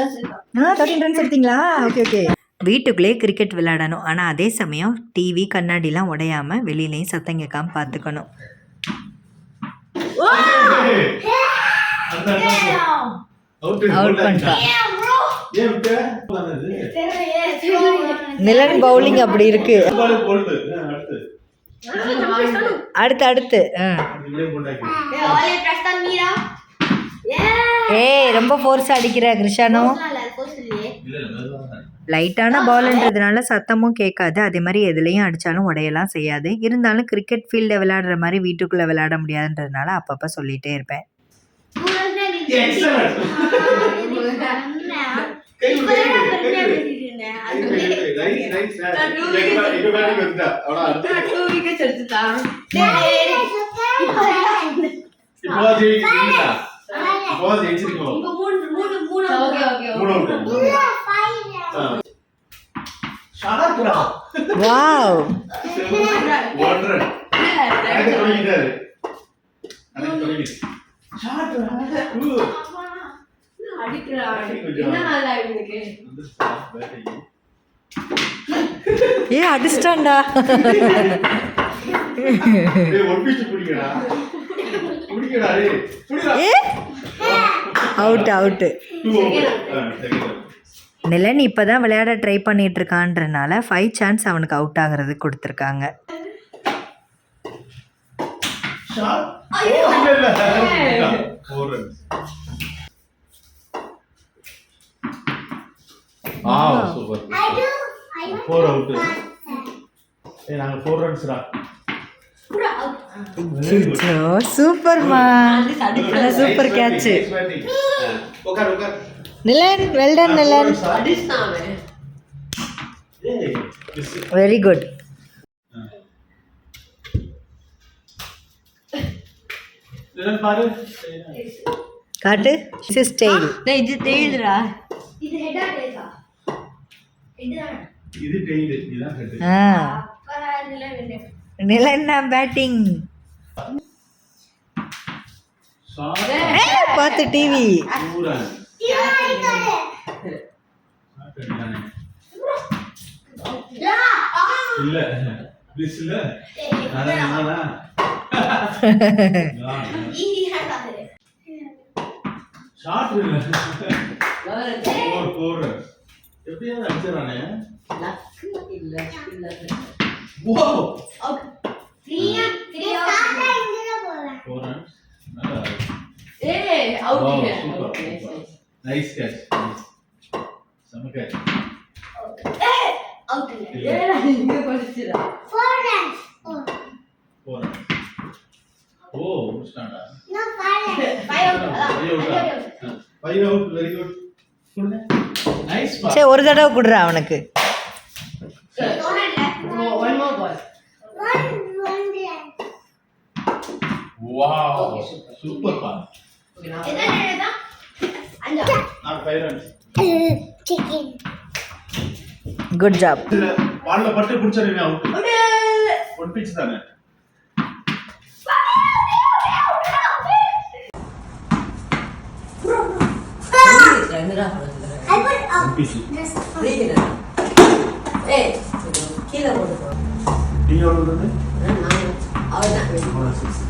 ஆ thirteen runs எடுத்தீங்களா? Okay okay வீட்டுக்குள்ளே cricket விளையாடணும். ஆனால் அதே சமயம் டிவி கண்ணாடிலாம் உடையாமல் வெளியிலையும் சத்தம் கேட்காம பார்த்துக்கணும். அவுட் பண்ணிட்டான் நிலன் பவுலிங் அப்படி இருக்கு. அடுத்து அடுத்து அடுத்து ஆ. இப்படியே போட்டாக்கி ஏய் ரொம்ப ஃபோர்ஸ் அடிக்கிற கிருஷானோ? இல்ல இல்ல மெதுவா தான். லைட்டான பால்ன்றதுனால சத்தமும் கேட்காது. அதே மாதிரி எதுலேயும் அடித்தாலும் உடையலாம் செய்யாது. இருந்தாலும் கிரிக்கெட் ஃபீல்டில் விளையாடுற மாதிரி வீட்டுக்குள்ளே விளையாட முடியாதுன்றதுனால அப்பப்போ சொல்லிகிட்டே இருப்பேன். இப்ப இப்போதான் ஜெயிச்சிருக்கோம். வாவ். கணக்கு தொடங்கிட்டாரு. ஏ அடிச்சிட்டான்டா. ஏ அவுட் அவுட்டு. நிலன் இப்போ தான் விளையாட ட்ரை பண்ணிட்டு இருக்கான்றனால ஃபைவ் சான்ஸ் அவனுக்கு அவுட் ஆகிறது கொடுத்துருக்காங்க. ஆ. சூப்பர்மா ஆனால் சூப்பர் கேட்சு உட்கார், உட்கார். நிலன் வெல்டன் நிலன் ஏய், miss. Very good நிலன். காட்டு இஸ் டெய்ல் இது தெரியுதுடா இது tail, இதுதான் head. ஆ நிலன் பேட்டிங். பார்த்து டிவி. இல்ல இல்ல. அதான் என்னடா ஷார்ட் இல்ல எப்படியாவது நல்லா சூப்பர் நைஸ் கேட்ச் செம கேட்ச் ஃபோர் ரன்ஸ் ஓ முடிச்சிட்டான்டா five out very good nice சரி ஒரு தடவை கொடுறா அவனுக்கு. வாவ் சூப்பர் பா நான் ஃபைவ் ரன்ஸ் குட் ஜாப் பால்ல பட்டு அவுட் ஒன் பிச் தானே கீழே போட்டு நீ எவ்வளவு வந்து அவன் தான்.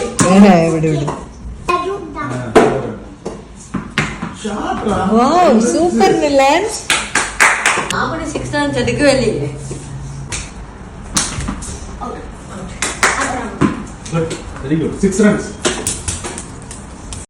നേരെ ഇവിടെ വിടും ഓ സൂപ്പർ മില്ലൻ അവിടെ സിക്സ് ആണ് ചതിക്കുമല്ലേ വെരി ഗുഡ് സിക്സ് റൺസ്